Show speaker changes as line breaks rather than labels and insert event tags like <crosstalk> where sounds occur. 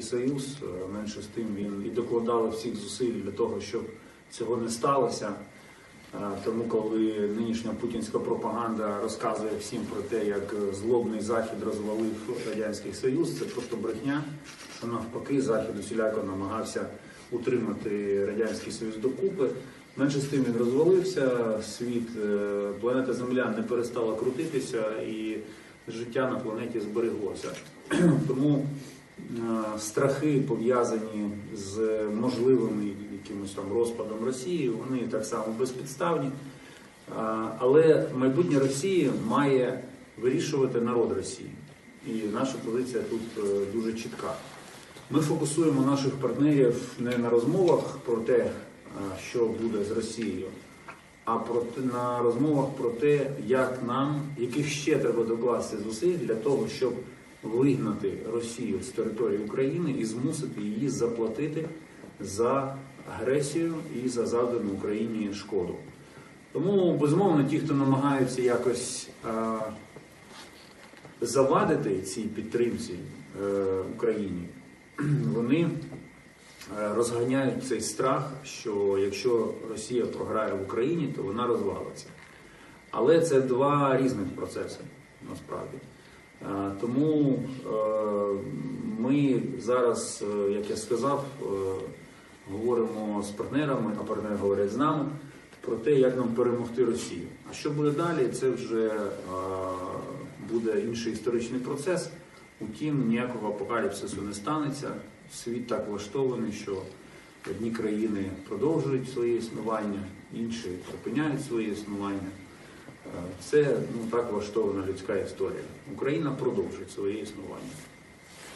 Союз, е, менше з тим він і докладали всіх зусиль для того, щоб цього не сталося. Е, Тому, коли нинішня путінська пропаганда розказує всім про те, як злобний захід розвалив радянський союз, це просто брехня. Що навпаки, захід усіляко намагався утримати радянський союз докупи. Менше з тим він розвалився. Світ, е, планета Земля не перестала крутитися, і життя на планеті збереглося. <clears throat> Тому страхи пов'язані з можливим якимось там розпадом Росії, вони так само безпідставні. Але майбутнє Росії має вирішувати народ Росії. І наша позиція тут е, дуже чітка. Ми фокусуємо наших партнерів не на розмовах про те, е, що буде з Росією, а про на розмовах про те, як нам, яких ще треба докласти зусиль для того, щоб вигнати Росію з території України і змусити її заплатити за агресію і за завдану Україні шкоду. Тому, безумовно, ті, хто намагаються якось е, завадити цій підтримці е, Україні, <clears throat> вони е, розганяють цей страх, що якщо Росія програє в Україні, то вона розвалиться. Але це два різних процеси насправді. Е, Тому е, ми зараз, е, як я сказав, говоримо з партнерами, а партнери говорять з нами про те, як нам перемогти Росію. А що буде далі, це вже буде інший історичний процес. Утім, ніякого апокаліпсису не станеться. Світ так влаштований, що одні країни продовжують своє існування, інші припиняють своє існування. Це ну так влаштована людська історія. Україна продовжить своє існування.